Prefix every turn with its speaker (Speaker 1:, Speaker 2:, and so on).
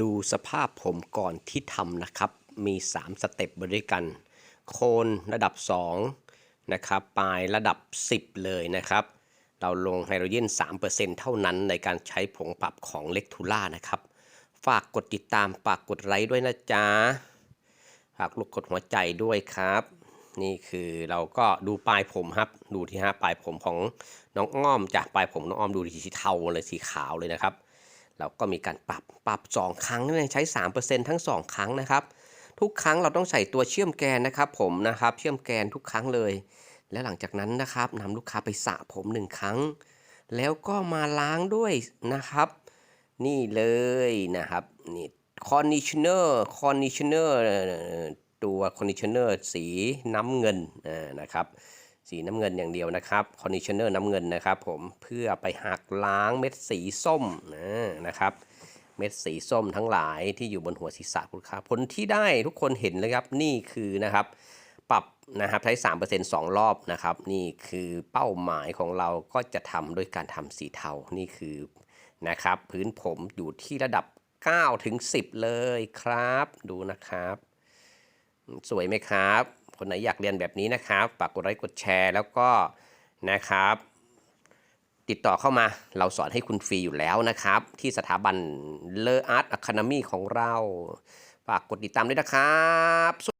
Speaker 1: ดูสภาพผมก่อนที่ทำนะครับ มี 3 สเต็ปด้วยกัน โคนระดับ 2 นะครับ ปลายระดับ 10 เลยนะครับ เราลงไฮโดรเจน 3%เท่านั้นในการใช้ผงปรับของเล็กทูล่านะครับ ฝากกดติดตาม ฝากกดไลค์ด้วยนะจ๊ะ ฝากลูกกดหัวใจด้วยครับ นี่คือเราก็ดูปลายผมครับ ดูที่ฮะปลายผมของน้องอ้อมจากปลายผมน้องอ้อมดูสีเทาเลยสีขาวเลยนะครับ เราก็มีการปรับปรับ 2 ครั้งนี่ยใช้ 3%ทั้ง 2 ครั้งนะครับ ทุกครั้งเราต้องใส่ตัวเชื่อมแกนนะครับ ผมนะครับเชื่อมแกนทุกครั้งเลย และหลังจากนั้นนะครับนำลูกค้าไปสระผมหนึ่งครั้ง แล้วก็มาล้างด้วยนะครับ นี่เลยนะครับนี่คอนดิชเนอร์คอนดิชเนอร์ตัวคอนดิชเนอร์สีน้ำเงินนะครับ สีน้ำเงินอย่างเดียวนะครับคอนดิชเนอร์น้ำเงินนะครับผมเพื่อไปหักล้างเม็ดสีส้มนะครับ เม็ดสีส้มทั้งหลายที่อยู่บนหัวศีรษะคุณลูกค้าผลที่ได้ทุกคนเห็นเลยครับนี่คือนะครับปรับนะครับใช้สามเปอร์เซ็นต์สองรอบนะครับ นี่คือเป้าหมายของเราก็จะทำด้วยการทำสีเทานี่คือนะครับ พื้นผมอยู่ที่ระดับ9ถึง10 เลยครับ ดูนะครับ สวยไหมครับ คนไหนอยากเรียนแบบนี้นะครับฝากกดไลค์กดแชร์ แล้วก็นะครับ ติดต่อเข้ามาเราสอนให้คุณฟรีอยู่แล้วนะครับ ที่สถาบันเลออาร์ตอะคาเดมีของเรา ฝากกดติดตามด้วยนะครับ